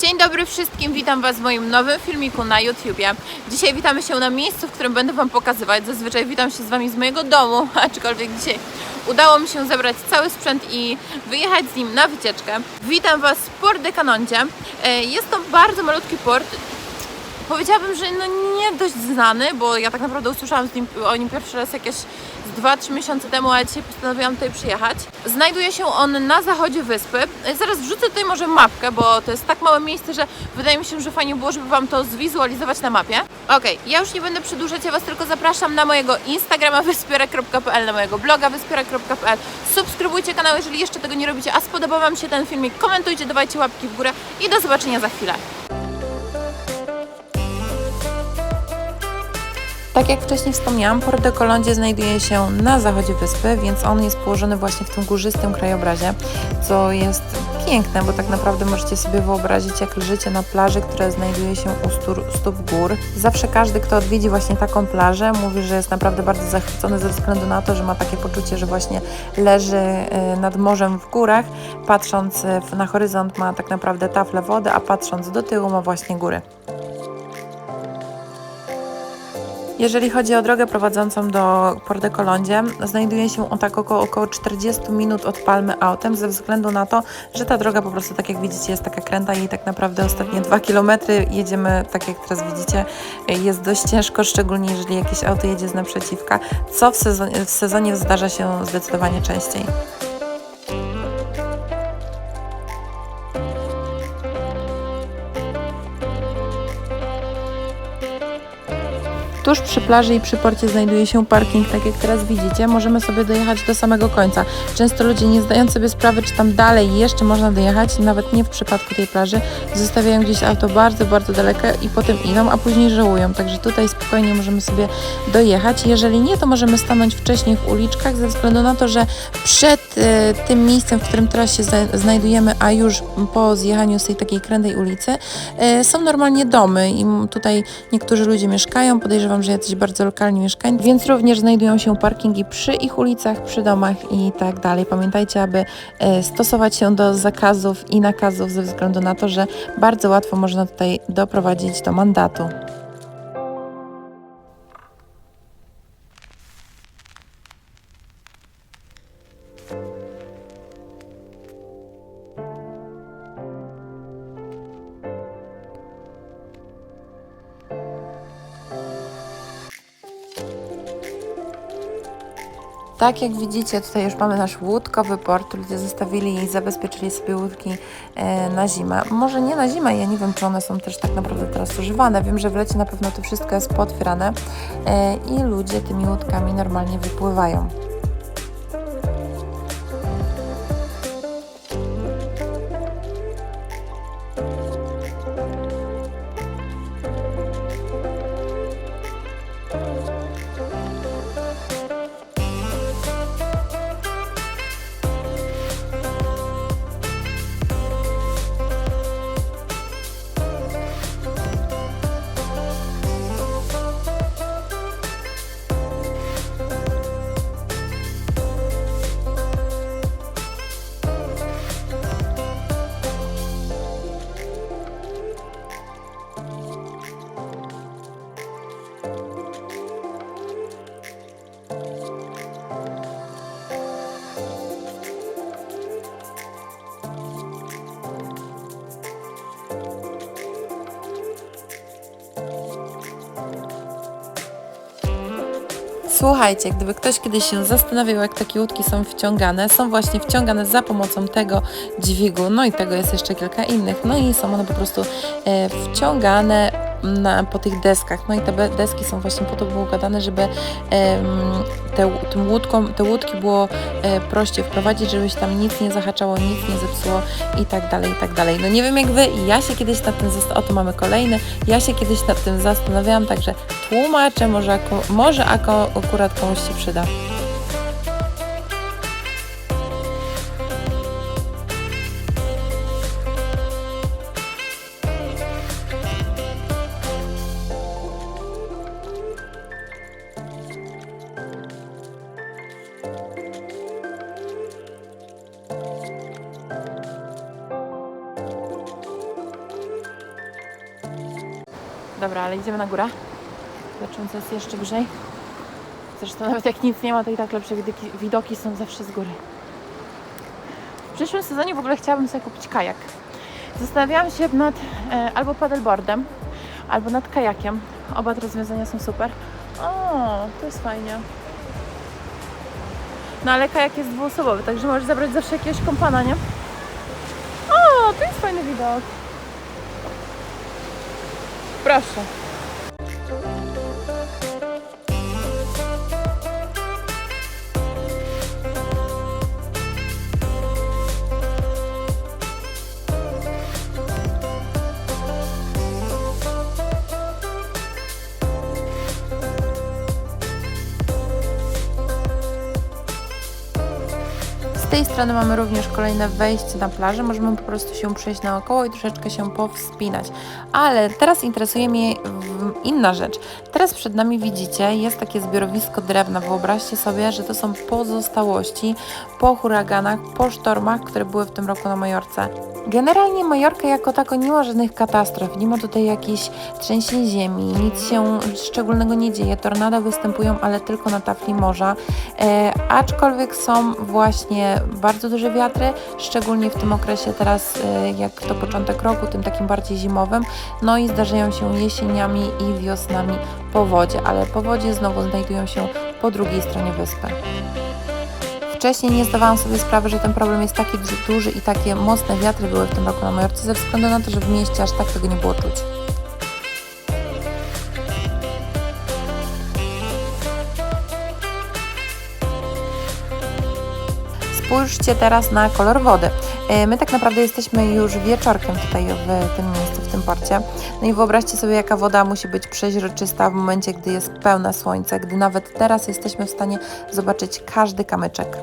Dzień dobry wszystkim, witam Was w moim nowym filmiku na YouTubie. Dzisiaj witamy się na miejscu, w którym będę Wam pokazywać. Zazwyczaj witam się z Wami z mojego domu, aczkolwiek dzisiaj udało mi się zebrać cały sprzęt i wyjechać z nim na wycieczkę. Witam Was w Port de Canoncie. E, Jest to bardzo malutki port, Powiedziałabym, że no nie dość znany, bo ja tak naprawdę usłyszałam nim, o nim pierwszy raz jakieś 2-3 miesiące temu, a dzisiaj postanowiłam tutaj przyjechać. Znajduje się on na zachodzie wyspy. Zaraz wrzucę tutaj może mapkę, bo to jest tak małe miejsce, że wydaje mi się, że fajnie było, żeby Wam to zwizualizować na mapie. Okej, ja już nie będę przedłużać, ja Was tylko zapraszam na mojego Instagrama wyspiera.pl, na mojego bloga wyspiera.pl. Subskrybujcie kanał, jeżeli jeszcze tego nie robicie, a spodobał Wam się ten filmik, komentujcie, dawajcie łapki w górę i do zobaczenia za chwilę. Tak jak wcześniej wspomniałam, Port de Colondzie znajduje się na zachodzie wyspy, więc on jest położony właśnie w tym górzystym krajobrazie, co jest piękne, bo tak naprawdę możecie sobie wyobrazić, jak leżycie na plaży, która znajduje się u stóp gór. Zawsze każdy, kto odwiedzi właśnie taką plażę, mówi, że jest naprawdę bardzo zachwycony ze względu na to, że ma takie poczucie, że właśnie leży e, nad morzem w górach, patrząc e, na horyzont ma tak naprawdę taflę wody, a patrząc do tyłu ma właśnie góry. Jeżeli chodzi o drogę prowadzącą do Port de Colondzie, znajduje się on tak około, około 40 minut od Palmy autem, ze względu na to, że ta droga po prostu, tak jak widzicie, jest taka kręta i tak naprawdę ostatnie 2 km jedziemy, tak jak teraz widzicie, jest dość ciężko, szczególnie jeżeli jakieś auto jedzie z naprzeciwka, co w sezonie, w sezonie zdarza się zdecydowanie częściej. Tuż przy plaży i przy porcie znajduje się parking, tak jak teraz widzicie. Możemy sobie dojechać do samego końca. Często ludzie nie zdając sobie sprawy, czy tam dalej jeszcze można dojechać, nawet nie w przypadku tej plaży, zostawiają gdzieś auto bardzo, bardzo daleko i potem idą, a później żałują. Także tutaj spokojnie możemy sobie dojechać. Jeżeli nie, to możemy stanąć wcześniej w uliczkach, ze względu na to, że przed e, tym miejscem, w którym teraz się znajdujemy, a już po zjechaniu z tej takiej krętej ulicy, e, są normalnie domy i tutaj niektórzy ludzie mieszkają, podejrzewam, że jacyś bardzo lokalni mieszkańcy, więc również znajdują się parkingi przy ich ulicach, przy domach i tak dalej. Pamiętajcie, aby e, stosować się do zakazów i nakazów ze względu na to, że bardzo łatwo można tutaj doprowadzić do mandatu. Tak jak widzicie, tutaj już mamy nasz łódkowy port. Ludzie zostawili i zabezpieczyli sobie łódki e, na zimę. Może nie na zimę, ja nie wiem, czy one są też tak naprawdę teraz używane. Wiem, że w lecie na pewno to wszystko jest potwierane e, i ludzie tymi łódkami normalnie wypływają. Słuchajcie, gdyby ktoś kiedyś się zastanawiał, jak takie łódki są wciągane, są właśnie wciągane za pomocą tego dźwigu, no i tego jest jeszcze kilka innych, no i są one po prostu e, wciągane na, po tych deskach, no i te deski są właśnie po to było układane, żeby te, tym łódkom, te łódki było e, prościej wprowadzić, żeby się tam nic nie zahaczało, nic nie zepsuło i tak dalej, i tak dalej. No nie wiem jak Wy, ja się kiedyś nad tym, zast- oto mamy kolejny, ja się kiedyś nad tym zastanawiałam, także tłumaczę, może, może akurat komuś się przyda. Dobra, ale idziemy na górę. Zobaczymy, co jest jeszcze wyżej. Zresztą nawet jak nic nie ma, to i tak lepsze widoki, widoki są zawsze z góry. W przyszłym sezonie w ogóle chciałabym sobie kupić kajak. Zastanawiałam się nad e, albo paddleboardem, albo nad kajakiem. Oba te rozwiązania są super. O, to jest fajnie. No ale kajak jest dwuosobowy, także możesz zabrać zawsze jakiegoś kompana, nie? O, to jest fajny widok. próximo. Tej strony mamy również kolejne wejście na plażę. Możemy po prostu się przejść naokoło i troszeczkę się powspinać. Ale teraz interesuje mnie inna rzecz. Teraz przed nami widzicie, jest takie zbiorowisko drewna. Wyobraźcie sobie, że to są pozostałości po huraganach, po sztormach, które były w tym roku na Majorce. Generalnie Majorka jako tako nie ma żadnych katastrof, nie ma tutaj jakichś trzęsień ziemi, nic się szczególnego nie dzieje. Tornada występują, ale tylko na tafli morza. E, aczkolwiek są właśnie bardzo duże wiatry, szczególnie w tym okresie teraz, e, jak to początek roku, tym takim bardziej zimowym. No i zdarzają się jesieniami i wiosnami powodzie, ale powodzie znowu znajdują się po drugiej stronie wyspy. Wcześniej nie zdawałam sobie sprawy, że ten problem jest taki du- duży i takie mocne wiatry były w tym roku na Majorce, ze względu na to, że w mieście aż tak tego nie było czuć. Spójrzcie teraz na kolor wody. E, My tak naprawdę jesteśmy już wieczorkiem tutaj w tym miejscu, w tym porcie. No i wyobraźcie sobie, jaka woda musi być przeźroczysta w momencie, gdy jest pełne słońce, gdy nawet teraz jesteśmy w stanie zobaczyć każdy kamyczek.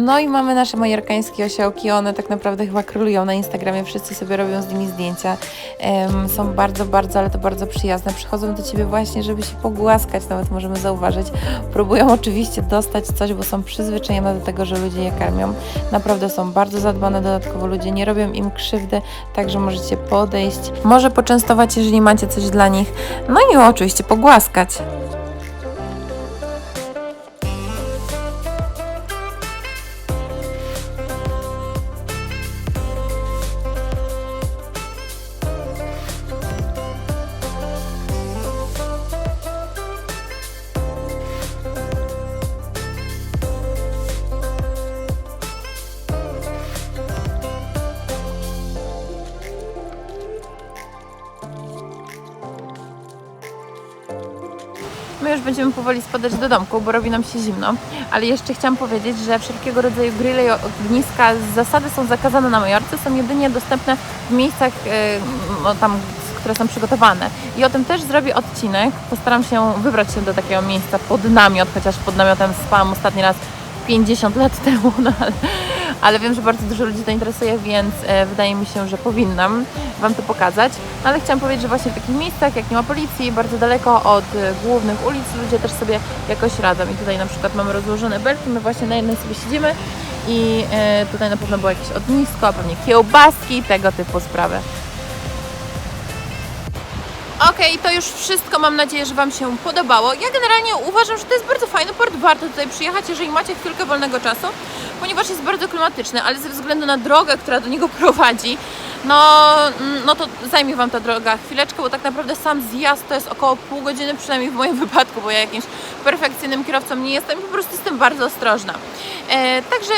No i mamy nasze majorkańskie osiołki, one tak naprawdę chyba królują na Instagramie, wszyscy sobie robią z nimi zdjęcia. Em, są bardzo, bardzo, ale to bardzo przyjazne. Przychodzą do Ciebie właśnie, żeby się pogłaskać, nawet możemy zauważyć. Próbują oczywiście dostać coś, bo są przyzwyczajone do tego, że ludzie je karmią. Naprawdę są bardzo zadbane, dodatkowo ludzie nie robią im krzywdy, także możecie podejść, może poczęstować, jeżeli macie coś dla nich. No i oczywiście pogłaskać. Już będziemy powoli spadać do domku, bo robi nam się zimno, ale jeszcze chciałam powiedzieć, że wszelkiego rodzaju grille i ogniska z zasady są zakazane na Majorce, są jedynie dostępne w miejscach no, tam, które są przygotowane. I o tym też zrobię odcinek. Postaram się wybrać się do takiego miejsca pod namiot, chociaż pod namiotem spałam ostatni raz 50 lat temu, no ale, ale wiem, że bardzo dużo ludzi to interesuje, więc e, wydaje mi się, że powinnam Wam to pokazać. No, Ale chciałam powiedzieć, że właśnie w takich miejscach, jak nie ma policji, bardzo daleko od e, głównych ulic, ludzie też sobie jakoś radzą. I tutaj na przykład mamy rozłożone belki, my właśnie na jednej sobie siedzimy i e, tutaj na pewno było jakieś ognisko, pewnie kiełbaski, tego typu sprawy. Okej, to już wszystko. Mam nadzieję, że Wam się podobało. Ja generalnie uważam, że to jest bardzo fajny port. Warto tutaj przyjechać, jeżeli macie chwilkę wolnego czasu, ponieważ jest bardzo klimatyczny, ale ze względu na drogę, która do niego prowadzi, no, mm, no to zajmie Wam ta droga chwileczkę, bo tak naprawdę sam zjazd to jest około pół godziny, przynajmniej w moim wypadku, bo ja jakimś perfekcyjnym kierowcą nie jestem i po prostu jestem bardzo ostrożna. E, także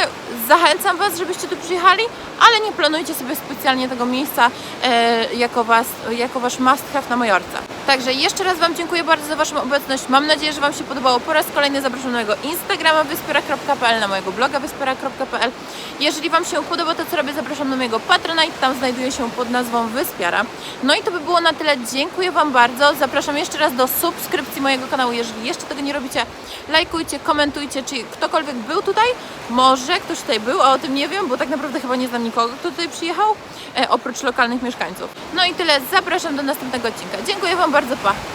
zachęcam Was, żebyście tu przyjechali, ale nie planujcie sobie specjalnie tego miejsca e, jako, was, jako Wasz must have na Majorce. Także jeszcze raz Wam dziękuję bardzo za Waszą obecność. Mam nadzieję, że Wam się podobało. Po raz kolejny zapraszam na mojego Instagrama wyspiera.pl, na mojego bloga wyspiera.pl. Jeżeli Wam się podoba to, co robię, zapraszam na mojego Patronite. Tam znajduje się pod nazwą Wyspiara. No i to by było na tyle. Dziękuję Wam bardzo. Zapraszam jeszcze raz do subskrypcji mojego kanału. Jeżeli jeszcze tego nie robicie, lajkujcie, komentujcie, czy ktokolwiek był tutaj. Może ktoś tutaj był, a o tym nie wiem, bo tak naprawdę chyba nie znam nikogo, kto tutaj przyjechał, e, oprócz lokalnych mieszkańców. No i tyle. Zapraszam do następnego odcinka. Dziękuję Wam bardzo. Pa!